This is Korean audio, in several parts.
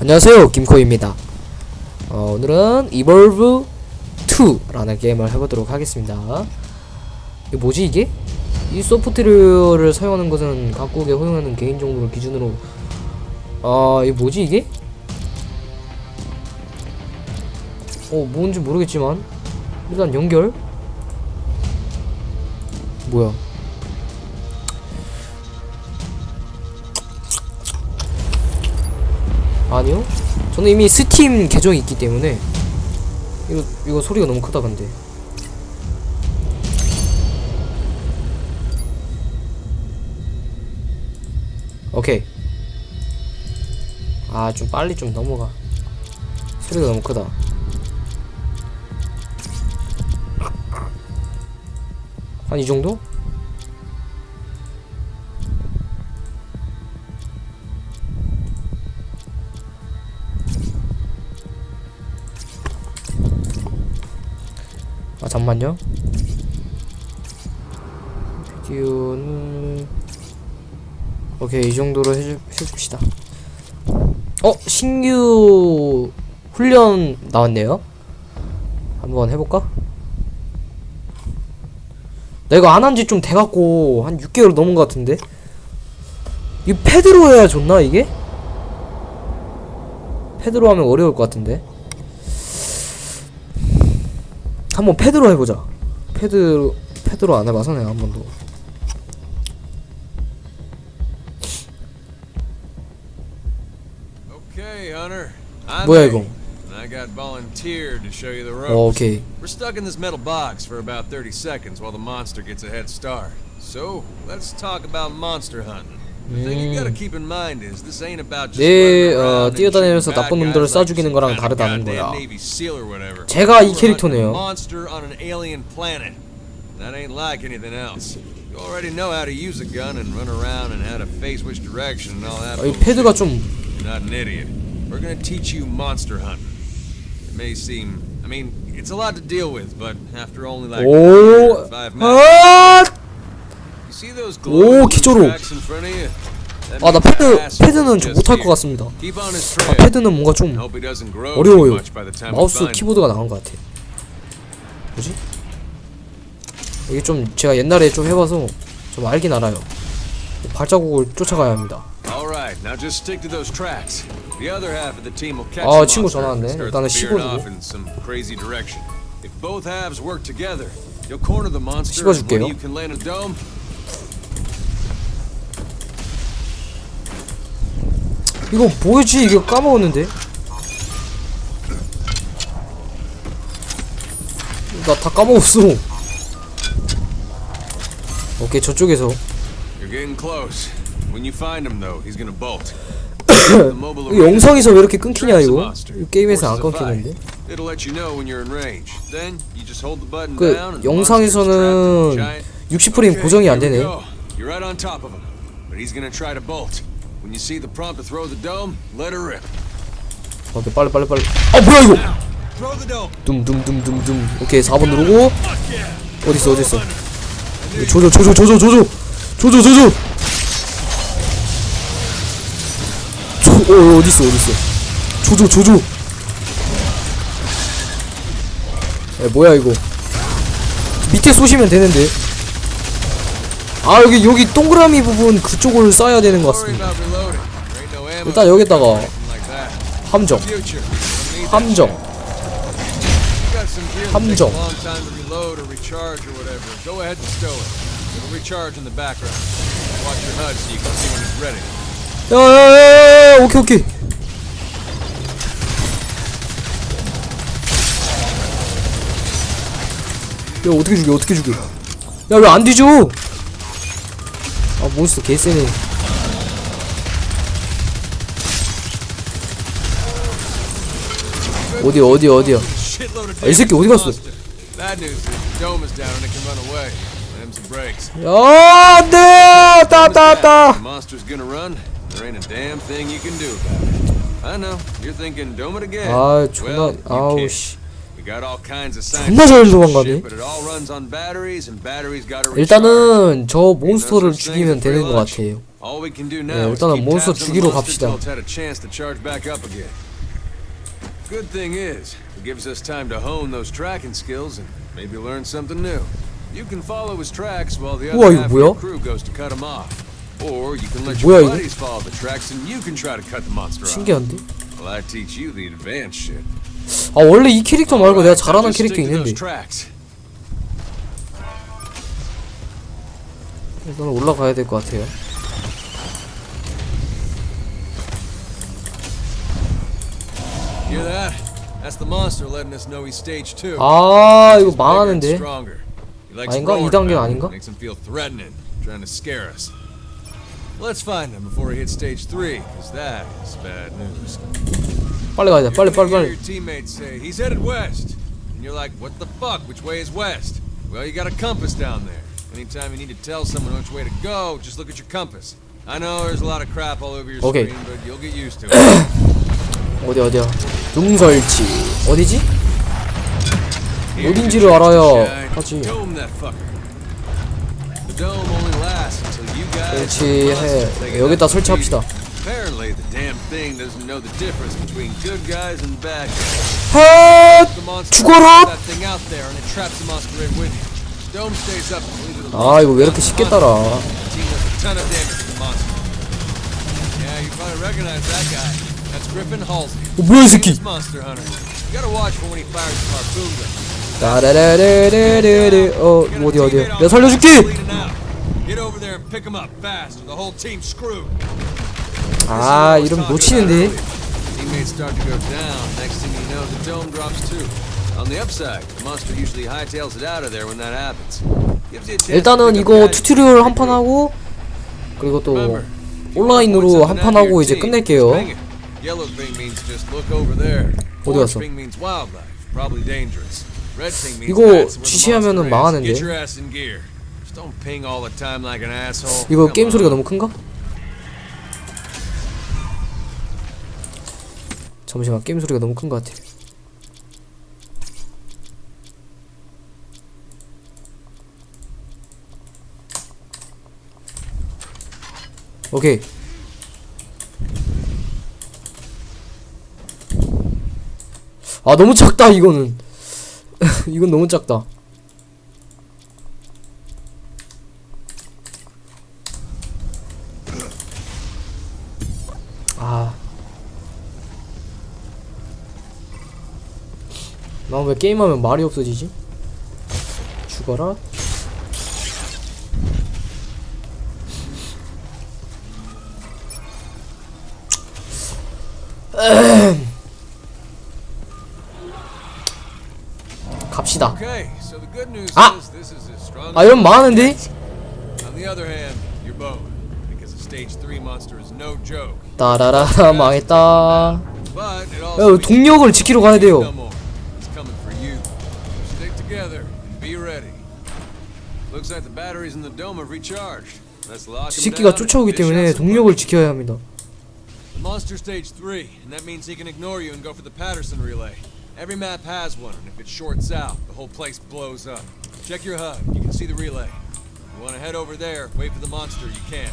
안녕하세요 김코입니다. 어, 오늘은 이볼브 2라는 게임을 해보도록 하겠습니다. 이게 뭐지 이게? 이 소프트웨어를 사용하는 것은 각국에 허용하는 개인 정보를 기준으로. 아 이게 뭐지 이게? 어 뭔지 모르겠지만 일단 연결. 뭐야 아니요? 저는 이미 스팀 계정이 있기 때문에 이거 이거 소리가 너무 크다 근데. 오케이. 아 좀 빨리 좀 넘어가. 소리가 너무 크다. 한 이 정도? 아 잠만요. 비디오는 오케이 이 정도로 해주, 해봅시다. 어 신규 훈련 나왔네요. 한번 해볼까? 나 이거 안 한 지 좀 돼갖고 한 6개월 넘은 것 같은데? 이 패드로 해야 좋나 이게? 패드로 하면 어려울 것 같은데 한번 패드로 해보자. 패드 패드로 안 해봐서 내가 한 번도. Okay, 뭐야 이거? I got volunteered to show you the ropes. 어 오케이. We're stuck in this metal box for about 30 seconds while the monster gets a head start. So, let's talk about monster hunting. 내, 어, 뛰어다니면서 나쁜 놈들을 쏴 죽이는 거랑 다르다는 거야. 제가 이 캐릭터네요. monster on an alien planet. That ain't like anything else. You already know how to use a gun and run around and how to face which direction and all that. 아, 이. 패드가 좀 You're not an idiot. We're gonna teach you monster hunting. It may seem, I mean, it's a lot to deal with, but after only like 오, five minutes, 아, you? That 아, 나 패드 패드는 좀 못할 것. 같습니다. 아. 패드는 뭔가 좀 어려워요. 마우스. 키보드가 나간 것 같아. 뭐지? 이게 좀 제가 옛날에 좀 해봐서 좀 알긴 알아요. 발자국을 쫓아가야 합니다. 아, 친구 전화 왔네. 일단은 씹어주고. 씹어줄게요. one of you can land a dome. 이거 뭐지? 이거 까먹었는데. 나 다 까먹었어. 오케이 저쪽에서 You're getting close. When you find him, though, he's gonna bolt. The mobile 이 array 영상에서 왜 이렇게 끊기냐 이거? monster, 이 게임에서 안. 끊기는데? 그 영상에서는 a giant 60프레임 Okay, 고정이 안 되네. go. You're right on top of him, but he's gonna try to bolt. When you see the prompt to throw the dome, let her rip. 오케이 빨리 빨리 빨리. 아 뭐야 이거? Throw the dome. 둠둠둠둠둠. 오케이 4번 누르고 어디 있어 어디 있어? 조져 조져 조져 조져 조져 조져. 조, 어 어디 있어 어디 있어? 조져 조져. 에 뭐야 이거? 밑에 쏘시면 되는데. 아 여기 여기 동그라미 부분 그쪽을 쏴야 되는 것 같습니다. 일단 여기다가. 함정 함정. 함정. 야야야야 오케이 오케이 야 어떻게 죽여 어떻게 죽여 야 왜 안 뒤져 아 몬스터 개쎄네 어디 어디 어디야 아, 이 새끼 어디 갔어. 야 안돼 따따따. 아 존나 you 아우 can't. 씨 존나 잘 도망가네. 일단은 저 몬스터를 죽이면 되는 것 같아요. 네, 일단은 몬스터 죽이러 갑시다. Good thing is, it gives us time to hone those tracking skills and maybe learn something new. You can follow his tracks while the other half of your crew goes to cut him off. Or you can let 뭐야, your 이거? buddies follow the tracks and you can try to cut the monster off. 신기한데? Well, I teach you the advanced shit. 아 원래 이 캐릭터 말고 내가 잘하는 캐릭터 있는데. 일단 올라가야 될 것 같아요. 아 이거 망하는데? 아닌가? roaring 이 단계는 about it. 아닌가? Let's find him before he hits stage three, because that is bad news. 빨리 가야 돼. 빨리 You're 빨리 gonna 빨리. hear Your teammates say he's headed west, and you're like, "What the fuck? Which way is west?" Well, you got a compass down there. Anytime you need to tell someone which way to go, just look at your compass. I know there's a lot of crap all over your Okay. screen, but you'll get used to it. 어디 어디야? dum설치 어디지? Here, 어딘지를 you 알아야 shine. 하지. 설치해. 여기다 설치합시다. beat it. Apparently, the damn thing doesn't know the difference between good guys and bad guys. 헷! The monster 죽어라! 아 이거 왜 이렇게 쉽게 따라? 어, 뭐야 이 새끼? 따라라라라라라 어 어디 어디야? 내가 살려줄게. Get over there and pick him up fast, or the whole team's screwed. 아 이름 놓치는데. Teammates start to go down. Next thing you know, the dome drops too. On the upside, the monster usually hightails it out of there when that happens. Gives you a chance to 일단은 이거 튜토리얼 한 판. 하고 그리고 또 온라인으로 한 판 하고 이제 끝낼게요. bring it. Yellow thing means just look over there. 어디 갔어? thing means wildlife, probably dangerous. Red thing means 이거 that's where the 지시하면은 monster is. 망하는데? Get your ass in gear. Just don't ping all the time like an asshole. 이거 게임. 소리가 너무 큰가? 잠시만 게임 소리가 너무 큰 것 같아. 오케이. 아 너무 작다 이거는. 이건 너무 작다. 아. 나 왜 게임하면 말이 없어지지? 죽어라. 갑시다. Ah! 아 as 이런 많은데? On the other hand, you're bowed. Because a stage 3 monster is no joke. 따라라라 망했다. 야, 동력을 지키러 가야 돼요. 새끼가 쫓아오기 때문에 동력을. 지켜야 합니다. Monster stage 3, and that means he can ignore you and go for the Patterson relay. Every map has one, and if it shorts out, the whole place blows up. Check your HUD. You can see the relay. You want to head over there, wait for the monster, you can.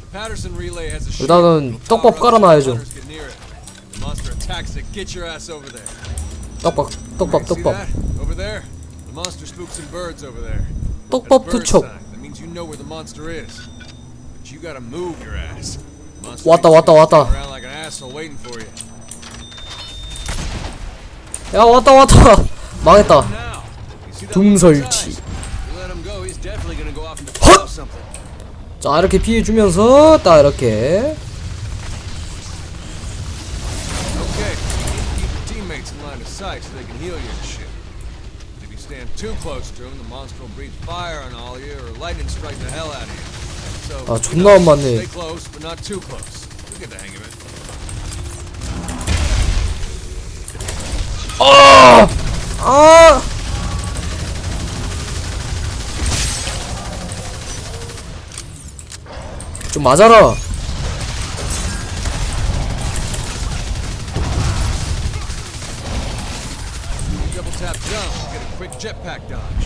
The Patterson relay has a shield. 일단은 떡밥 깔아놔야죠. The monster attacks it. Get your ass over there. 떡밥, 떡밥, 떡밥. Over there? The monster spooks some birds over there. 떡밥 투척. 왔다, 왔다, 왔다. 야 왔다 왔다. 망했다. And 헛! 자 이렇게 피해주면서 딱 이렇게 Okay, you need to keep your teammates in line of sight so they can heal you stand too close to him, the monster will breathe fire on all you or lightning strike the hell out of you. So, 아, 존나 안 맞네. Stay close, but not too close. You'll get the hang of it. 아! 아! 좀 맞아라.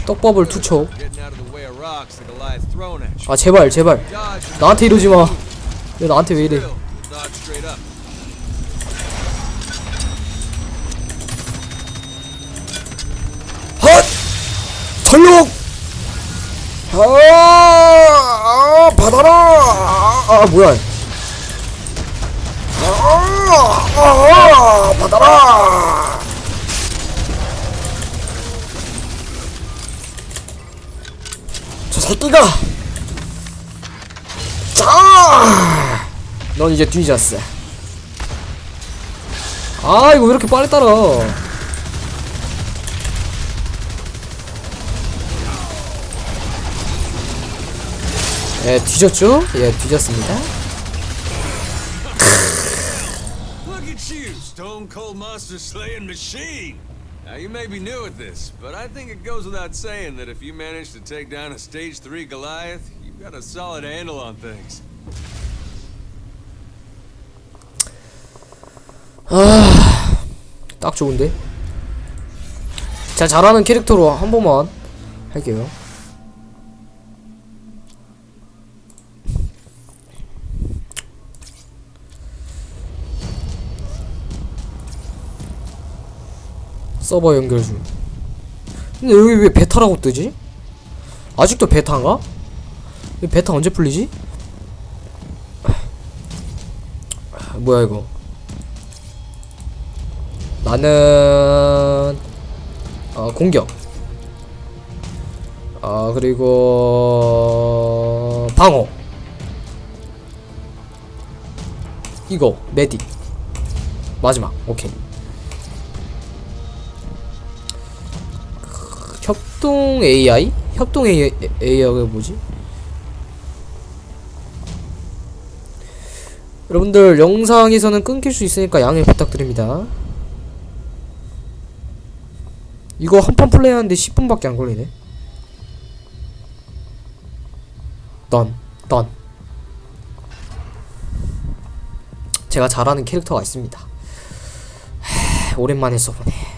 떡밥을 투척. 아 제발 제발 나한테 이러지 마. 왜 나한테 왜 이래? 헛! 전력! 아, 아 받아라! 아, 아 뭐야? 아, 아, 받아라! 저 새끼가! 자! 넌 이제 뒤졌어. 아, 이거 왜 이렇게 빨리 따라? 예, 뒤졌죠? 예, 뒤졌습니다. Now, you may be new at this, but I think it goes without saying that if you manage to take down a Stage 3 Goliath, you've got a solid handle on things. 딱 좋은데? 제가 잘하는 캐릭터로 한 번만 할게요. 서버 연결 중. 근데 여기 왜 베타라고 뜨지? 아직도 베타인가? 이 베타 언제 풀리지? 뭐야 이거? 나는 어, 공격 아 그리고 방어 이거 메딕 마지막 오케이 협동 AI 협동 AI AI가 뭐지? 여러분들 영상에서는 끊길 수 있으니까 양해 부탁드립니다. 이거 한 판 플레이하는데 10분밖에 안 걸리네. 던, 던. 제가 잘하는 캐릭터가 있습니다. 하, 오랜만에 써보네.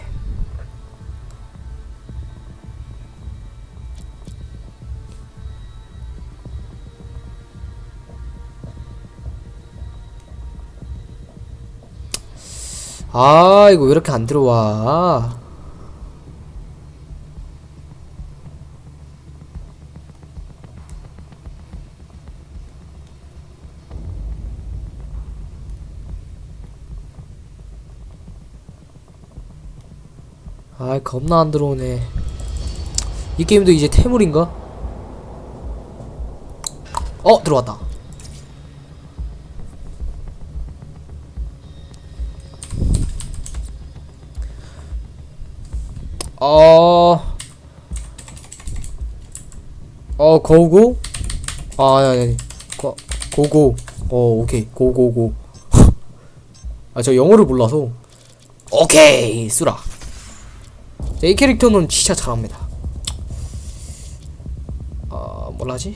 아, 이거 왜 이렇게 안 들어와? 아 겁나 안 들어오네 이 게임도 이제 태물인가? 어 들어왔다 어 고고? 아 아니 아니 고, 고고 어 오케이 고고고 아 저 영어를 몰라서 오케이 쓰라 자, 이 캐릭터는 진짜 잘합니다. 아, 뭘로 하지?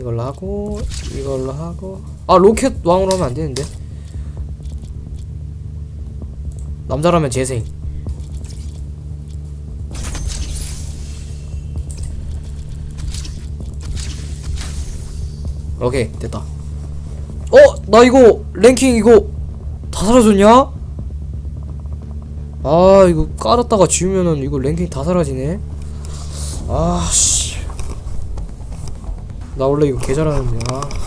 이걸로 하고, 이걸로 하고. 아, 로켓 왕으로 하면 안 되는데. 남자라면 재생. 오케이, 됐다. 어, 나 이거 랭킹 이거 다 사라졌냐? 아 이거 깔았다가 지우면은 이거 랭킹 다 사라지네 아씨 나 원래 이거 개 잘하는데 아. 아.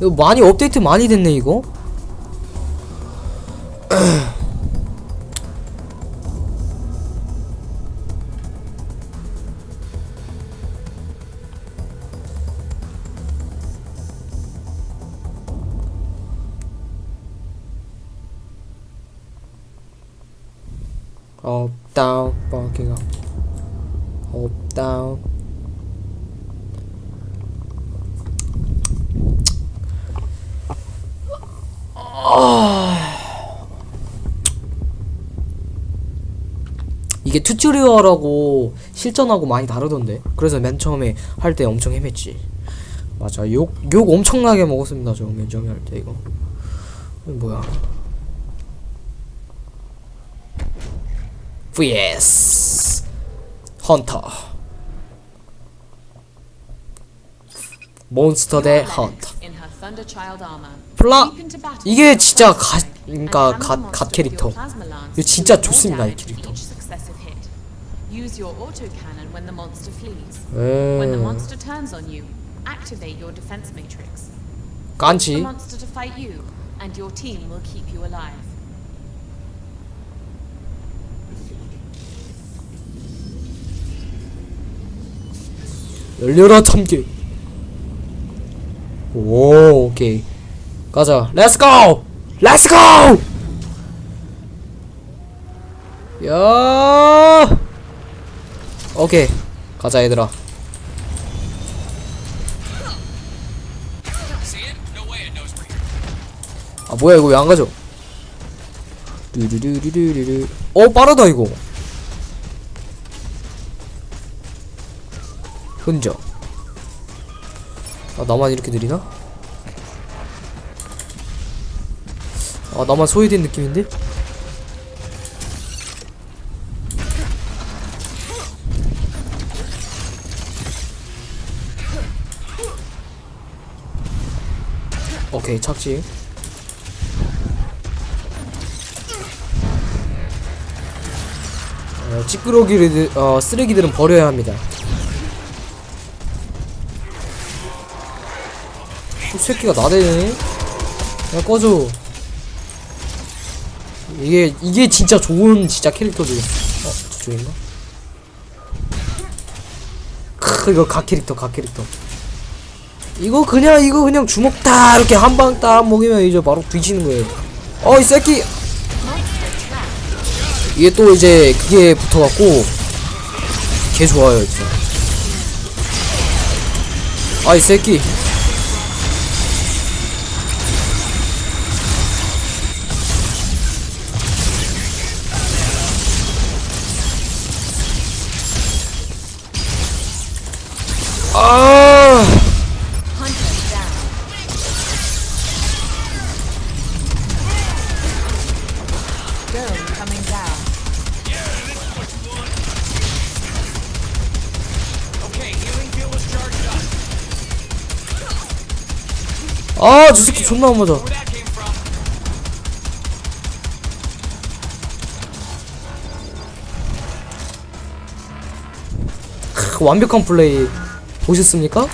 이거 많이 업데이트 많이 됐네 이거 이게 튜토리얼하고 실전하고 많이 다르던데 그래서 맨 처음에 할 때 엄청 헤맸지 맞아 욕, 욕 엄청나게 먹었습니다 저맨 처음에 할 때 이거 뭐야 vs 헌터 몬스터 대 헌터. 플라 이게 진짜 갓 그러니까 갓, 갓 캐릭터 이거 진짜 좋습니다 이 캐릭터. Use your autocannon when the monster flees. When the 에 monster turns on you, activate your defense matrix. The 깐치 monster to fight you, and your team will keep you alive. 열려라 참깨 오 오케이 가자 렛츠 고 렛츠 고 야 오케이. 가자 얘들아. 아 뭐야 이거 왜 안 가져? 르르르르르르 어 빠르다 이거. 흔적. 아 나만 이렇게 느리나? 아 나만 소외된 느낌인데? 오케이 착지 어, 찌끄러기를 어, 쓰레기들은 버려야 합니다 이 새끼가 나대네. 야 꺼져. 이게 이게 진짜 좋은 진짜 캐릭터들. 어 저쪽인가? 크 이거 각 캐릭터 각 캐릭터. 이거 그냥 이거 그냥 주먹 딱 이렇게 한 방 딱 먹이면 이제 바로 뒤지는 거예요. 어 이 새끼. 이게 또 이제 그게 붙어갖고 개 좋아요 진짜. 아 이 새끼. 아, 아, 저 새끼 존나 안 맞아. 크, 완벽한 플레이 보셨습니까?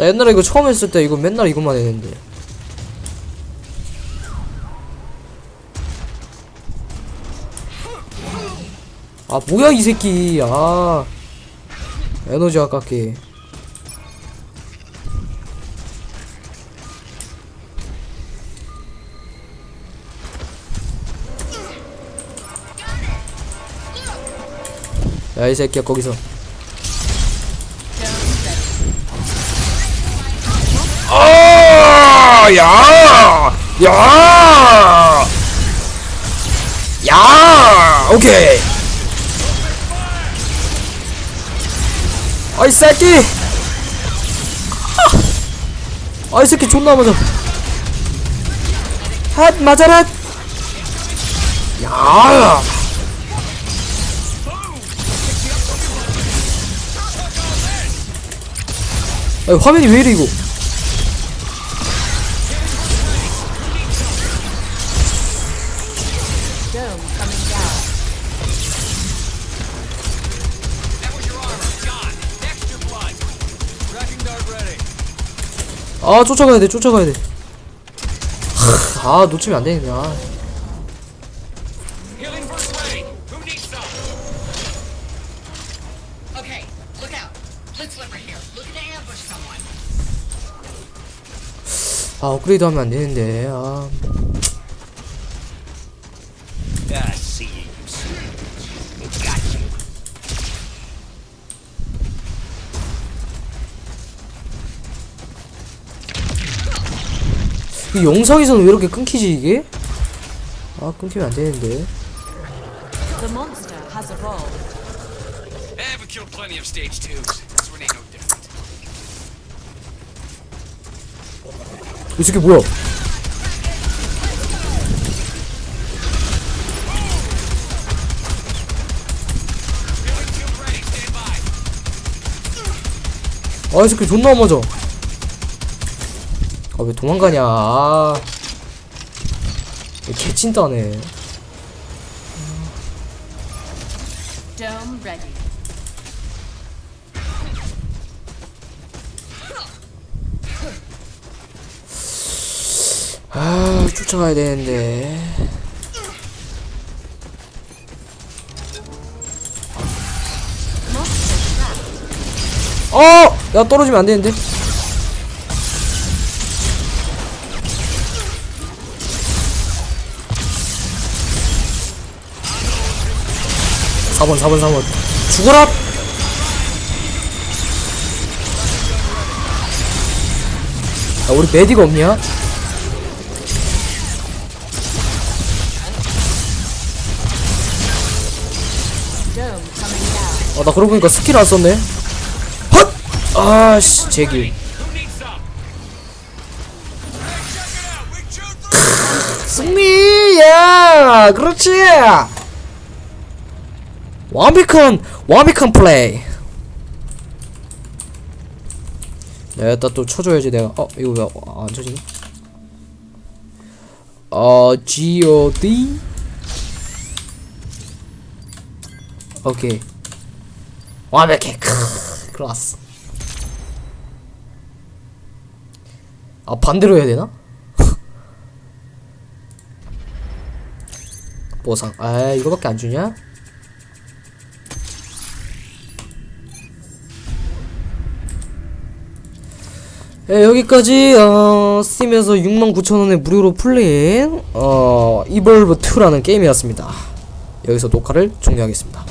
나 옛날에 이거 처음 했을 때 이거 맨날 이것만 했는데. 아 뭐야 이 새끼. 아. 에너지 아깝게. 야 이 새끼야 거기서 야, 야, 야, 오케이. 아이 새끼. 아, 아이 새끼 존나 맞아. 핫 맞아라. 야. 아, 화면이 왜 이래 이거? 아 쫓아가야 돼 쫓아가야 돼. 하, 아 놓치면 안 되는데. 아. 아 업그레이드 하면 안 되는데 아 이 영상에서는 왜 이렇게 끊기지 이게? 아 끊기면 안 되는데. Eh. 이 새끼 뭐야 Healing field ready. Stand by. 아이 새끼 존나 안 맞아 아 왜 도망가냐 아 ready. 아 쫓아가야 되는데 어! 야 떨어지면 안 되는데 4번 4번 4번 죽어라! 야 우리 메디가 없냐? 아, 나 그러고 보니까 스킬 안 썼네. 헛! 아씨, needs some? 승리 야! 그렇지! 완벽한, 완벽한 플레이. 내가 또 쳐줘야지, 내가. 어, 이거 왜 안 쳐지니? 어, G-O-D? 오케이. 완벽해. 크, 클라스. 아, 반대로 해야 되나? 보상. 아, 이거밖에 안 주냐? 네, 여기까지 어, 스팀에서 69,000원에 무료로 풀린 어, 이벌브 2라는 게임이었습니다. 여기서 녹화를 종료하겠습니다.